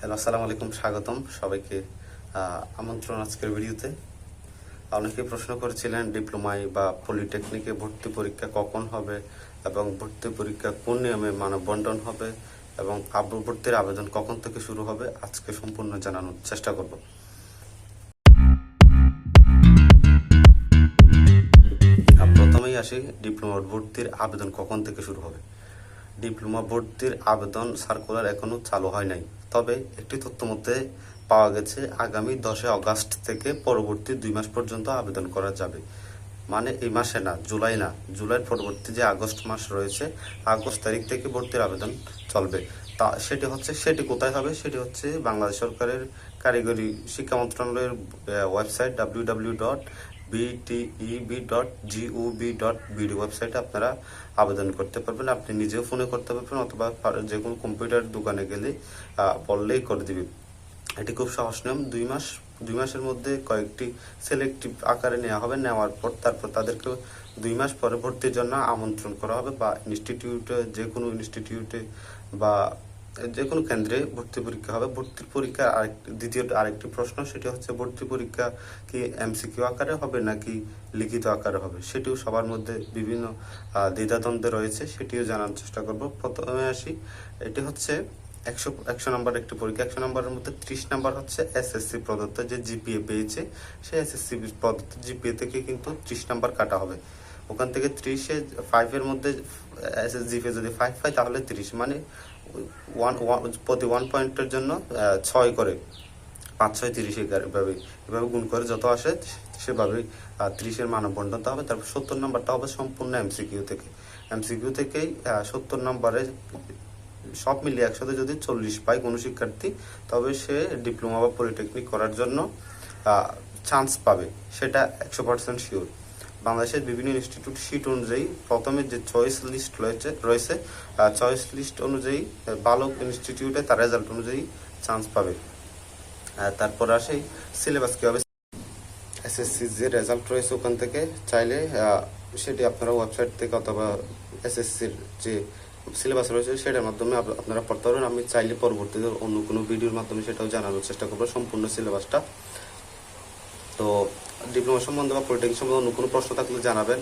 Hello, আসসালামু আলাইকুম, স্বাগতম সবাইকে। আমন্ত্রণ আজকের ভিডিওতে। অনেকে প্রশ্ন করেছিলেন ডিপ্লোমায় বা পলিটেকনিকে ভর্তি পরীক্ষা কখন হবে এবং ভর্তি পরীক্ষা কোন নিয়মে মানব বন্টন হবে এবং ভর্তির আবেদন কখন থেকে শুরু হবে, আজকে সম্পূর্ণ জানানোর চেষ্টা করব। প্রথমেই আসি, ডিপ্লোমা ভর্তির আবেদন কখন থেকে শুরু হবে? ডিপ্লোমা ভর্তির আবেদন সার্কুলার এখনও চালু হয় নাই। তবে একটি তথ্য মধ্যে পাওয়া গেছে আগামী দশই আগস্ট থেকে পরবর্তী দুই মাস পর্যন্ত আবেদন করা যাবে। মানে এই মাসে না, জুলাই না, জুলাইয়ের পরবর্তী যে আগস্ট মাস রয়েছে, আগস্ট তারিখ থেকে ভর্তির আবেদন চলবে। তা সেটি হচ্ছে, সেটি কোথায় হবে? সেটি হচ্ছে বাংলাদেশ সরকারের কারিগরি শিক্ষা মন্ত্রণালয়ের website W W dot BTEB dot GOB dot BD ওয়েবসাইটে আপনারা আবেদন করতে পারবেন। আপনি নিজেও ফোনে করতে পারবেন অথবা যে কোনো কম্পিউটার দোকানে গেলে বললেই করে দিবে। এটি খুব সহজ নিয়ম। দুই মাস, দুই মাসের মধ্যে কয়েকটি সিলেক্টিভ আকারে নেওয়া হবে। নেওয়ার পর তারপর তাদেরকে দুই মাস পরে ভর্তির জন্য আমন্ত্রণ করা হবে বা ইনস্টিটিউটে যে কোনো ইনস্টিটিউটে বা যে কোনো কেন্দ্রে ভর্তি পরীক্ষা হবে। ভর্তির পরীক্ষা আরেকটি দ্বিতীয় আরেকটি প্রশ্ন, সেটি হচ্ছে ভর্তি পরীক্ষা কি এমসিকিউ আকারে হবে নাকি লিখিত আকারে হবে? সেটিও সবার মধ্যে বিভিন্ন দ্বিধাদ্বন্দ্বে রয়েছে, সেটিও জানার চেষ্টা করব। প্রথমে আসি। এটি হচ্ছে একশো একশো নম্বর একটি পরীক্ষা। একশো নম্বরের মধ্যে ত্রিশ নম্বর হচ্ছে এসএসসি প্রদত্ত যে জিপিএ পেয়েছে, সেই এসএসসি প্রদত্ত জিপিএ থেকে কিন্তু ত্রিশ নম্বর কাটা হবে। ওখান থেকে ত্রিশে ফাইভের মধ্যে এসএস জিপিএ যদি ফাইভ পায়, তাহলে ত্রিশ। মানে ওয়ান প্রতি ওয়ান পয়েন্টের জন্য ছয় করে, পাঁচ, ছয়, তিরিশ এভাবে এভাবে গুণ করে যত আসে সেভাবে ত্রিশের মানব বন্টনটা হবে। তারপর সত্তর নাম্বারটা হবে সম্পূর্ণ এমসিকিউ থেকে। এমসিকিউ থেকেই সত্তর নম্বরে সব মিলিয়ে একসাথে যদি চল্লিশ পায় কোনো শিক্ষার্থী, তবে সে ডিপ্লোমা বা পলিটেকনিক করার জন্য চান্স পাবে। সেটা একশো পার্সেন্ট শিওর বাংলাদেশের বিভিন্ন ইনস্টিটিউট সিট অনুযায়ী প্রথমে যে চয়েস লিস্ট রয়েছে রয়েছে চয়েস লিস্ট অনুযায়ী ভালো ইনস্টিটিউটে তার রেজাল্ট অনুযায়ী চান্স পাবে। তারপর আসে সিলেবাস কী হবে এসএসসি যে রেজাল্ট রয়েছে ওখান থেকে, চাইলে সেটি আপনারা ওয়েবসাইট থেকে অথবা এসএসসির যে সিলেবাস রয়েছে সেটার মাধ্যমে আপ- আপনারা পড়তে পারবেন। আমি চাইলে পরবর্তীতে অন্য কোনো ভিডিওর মাধ্যমে সেটাও জানানোর চেষ্টা করব, সম্পূর্ণ সিলেবাসটা তো ডিপ্লোমা সম্বন্ধে বা পলিটেকনিক সম্বন্ধে অন্য কোনো প্রশ্ন থাকলে জানাবেন।